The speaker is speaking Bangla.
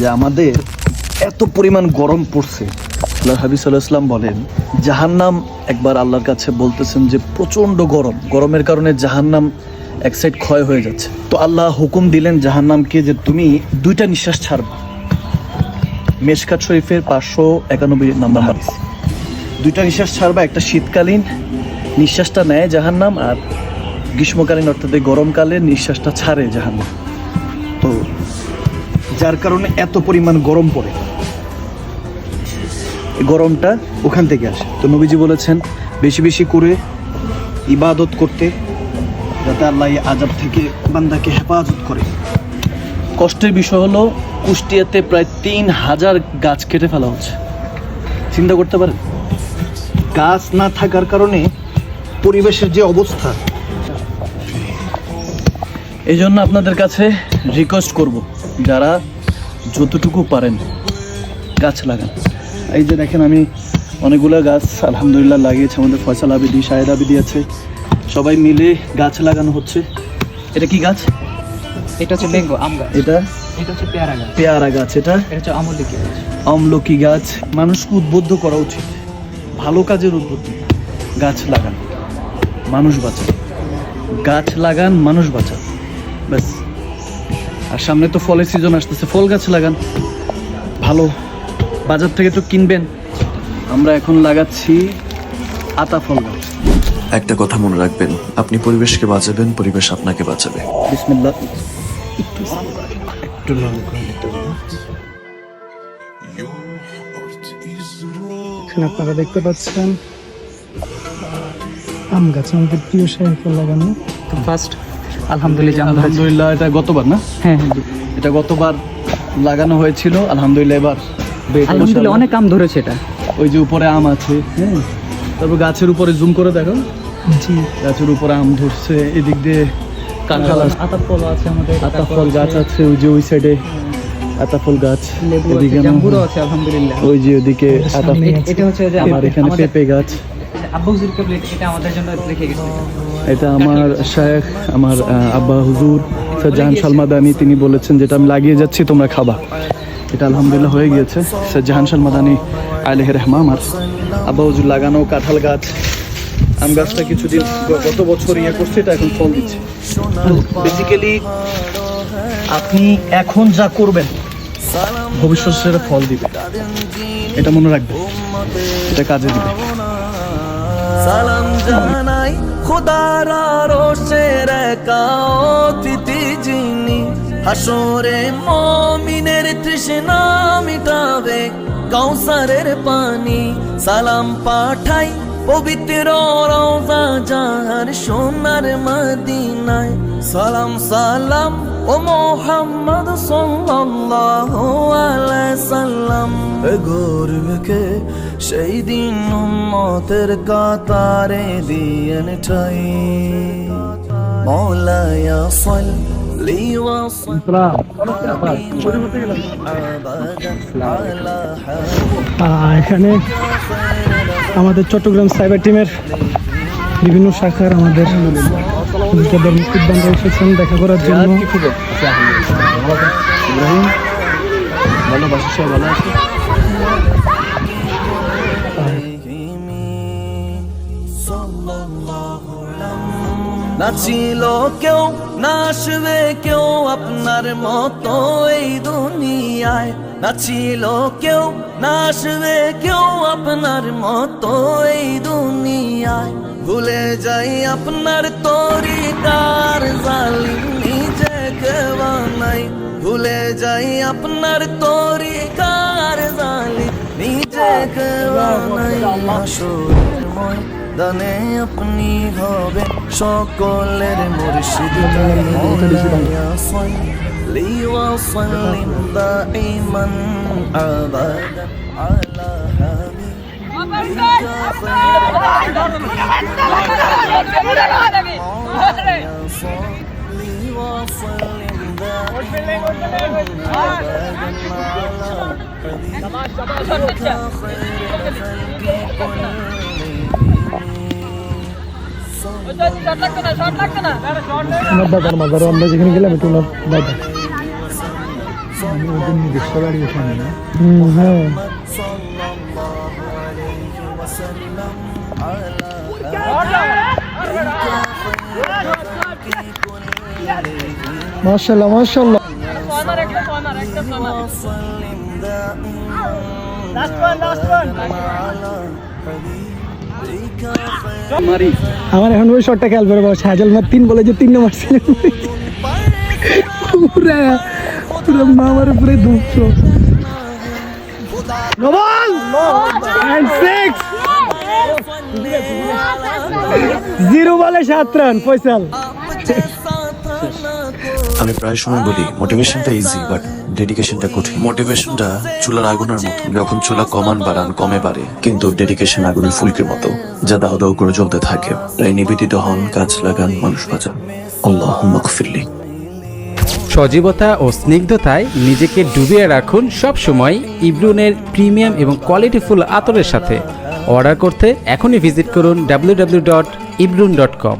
যে আমাদের এত পরিমাণ গরম পড়ছে। আল্লাহ হাবিব সাল্লাহাম বলেন, জাহান্নাম একবার আল্লাহর কাছে বলতেছেন যে প্রচণ্ড গরম। গরমের কারণে জাহান্নাম এক সাইড ক্ষয় হয়ে যাচ্ছে। তো আল্লাহ হুকুম দিলেন জাহান্নামকে যে তুমি দুইটা নিঃশ্বাস ছাড়বা। মেশকাত শরীফের পাঁচশো একানব্বই নাম্বার দুইটা নিঃশ্বাস ছাড়বা, একটা শীতকালীন নিঃশ্বাসটা নেয় জাহান্নাম আর গ্রীষ্মকালীন অর্থাৎ গরমকালে নিঃশ্বাসটা ছাড়ে জাহান্নাম। তো যার কারণে এত পরিমাণ গরম পড়ে। গরমটা ওখান থেকে আসে। তো নবীজি বলেছেন, বেশি বেশি করে ইবাদত করতে যাতে আল্লাহ আজাব থেকে বান্দাকে হেফাজত করে। কষ্টের বিষয় হলো, কুষ্টিয়াতে প্রায় তিন হাজার গাছ কেটে ফেলা হচ্ছে। চিন্তা করতে পারেন, গাছ না থাকার কারণে পরিবেশের যে অবস্থা, এই জন্য আপনাদের কাছে রিকোয়েস্ট করব। যারা যতটুকু পারেন গাছ লাগান। এই যে দেখেন আমি অনেকগুলো গাছ আলহামদুলিল্লাহ লাগিয়েছে আমাদের ফয়সাল আবিদি শাহেদ আবিদি আছে। সবাই মিলে গাছ লাগানো হচ্ছে। এটা কি গাছ? এটা হচ্ছে আম গাছ। এটা? এটা হচ্ছে পেয়ারা গাছ। পেয়ারা গাছ এটা? এটা হচ্ছে আমলকি গাছ। আমলকি গাছ। মানুষকে উদ্বুদ্ধ করা উচিত। ভালো কাজের উদ্বুদ্ধ। গাছ লাগান। মানুষ বাঁচান। গাছ লাগান মানুষ বাঁচান। ব্যাস। আর সামনে তো ফলের সিজন আসতেছে। ফল গাছ লাগান। ভালো বাজার থেকে তো কিনবেন। আমরা এখন লাগাচ্ছি আতা ফল গাছ। একটা কথা মনে রাখবেন আপনি পরিবেশকে বাঁচাবেন পরিবেশ আপনাকে বাঁচাবে। বিসমিল্লাহ। এখানে আপনারা দেখতে পাচ্ছেন আম গাছ। আমাদের প্রিয় সাহিত্য লাগানো। ফার্স্ট আলহামদুলিল্লাহ আলহামদুলিল্লাহ এটা গতবার না? হ্যাঁ হ্যাঁ। এটা গতবার লাগানো হয়েছিল আলহামদুলিল্লাহ এবার আলহামদুলিল্লাহ অনেক আম ধরেছে এটা। ওই যে উপরে আম আছে হ্যাঁ। তারপর গাছের উপরে জুম করে দেখো। জি। গাছের উপরে আম ধরছে এদিক দিয়ে কাঁঠাল আছে আতার ফল আছে আমাদের আতা ফল গাছ আছে। ওই যে ওই সাইডে আতা ফল গাছ এদিকে আছে আছে আলহামদুলিল্লাহ। ওই যে ওদিকে আতা এটা হচ্ছে যে আর আমাদের এখানে পেঁপে গাছ। এটা আমার শায়েখ, আমার আব্বা হুজুর জাহান সালমাদানি, তিনি বলেছেন যেটা আমি লাগিয়ে যাচ্ছি, তোমরা খাবা। এটা আলহামদুলিল্লাহ হয়ে গিয়েছে। স্যার জাহান সালমাদানি, আলহ রহমা আমার আব্বা হুজুর লাগানো কাঁঠাল গাছ। আম গাছটা কিছুদিন গত বছর ইয়ে করছে, এটা এখন ফল দিচ্ছে। বেসিক্যালি আপনি এখন যা করবেন, ভবিষ্যৎ সেটা ফল দিবে। এটা মনে রাখবেন এটা কাজে দিবে। সালাম জানাই খুদার রোশের কাতি যিনি হাসরে মমিনের তৃষ্ণা মিটাবে কৌসারের পানি। সালাম পাঠাই পবিত্র রওজা জাহার সোনার মদিনায়। সালাম সালাম, ও মোহাম্মদ সাল্লাল্লাহু আলাইহি সাল্লাম। গর্বকে সেই দিন উম্মতের কাতারে দিয়েন ঠাই। মৌলায়া আহ, এখানে আমাদের চট্টগ্রাম সাইবার টিমের বিভিন্ন শাখার আমাদের এসেছেন দেখা করার জন্য। ভালো বাসা ভালো আছে? নাচিল কেউ নাচবে কেউ আপনার মতো এই দুনিয়ায়। নাচিল কেউ নাচবে কেউ আপনার মতো এই দুনিয়ায়। ভুলে যাই আপনার তরিকার জালিম নিজেকে বানাই ভুলে যাই আপনার তরিকার জালিম নিজেকে বানাই আসরের ময়দানে আপনি হবে সকলের মুর্শিদ। লি ওয়াসাল্লিম দাইমান আবাদা আলা হাবিব। লি ওয়াসাল্লিম দাইমান আবাদা আলা আমার দাদার মাজারও আমরা যেখানে গেলাম মাশাল্লাহ আমার এখন ওই শটটা খেয়াল করে বাবা সাজাল মার তিন বলে যে তিন নম্বর ছিল। পুরা পুরা মামার উপরে দুশো জিরো বলে সাত রান ফয়সাল। আমি প্রায় সময় বলি মোটিভেশনটা ইজি বাট ডেডিকেশনটা কঠিন। মোটিভেশনটা চুলার আগুনের মতো। যখন চুলা কমান বাড়ান, কমে বাড়ে, কিন্তু ডেডিকেশন আগুনের ফুলকের মতো, যা দাও দাও করে জ্বলতে থাকে। তাই নিবেদিত হন, কাজ লাগান, মানুষ বাঁচান। আল্লাহ মকফিল্লি সজীবতা ও স্নিগ্ধতায় নিজেকে ডুবিয়ে রাখুন সব সময় ইব্রুনের প্রিমিয়াম এবং কোয়ালিটিফুল আতরের সাথে। অর্ডার করতে এখনই ভিজিট করুন ডাব্লিউ ডট ইব্রুন ডট কম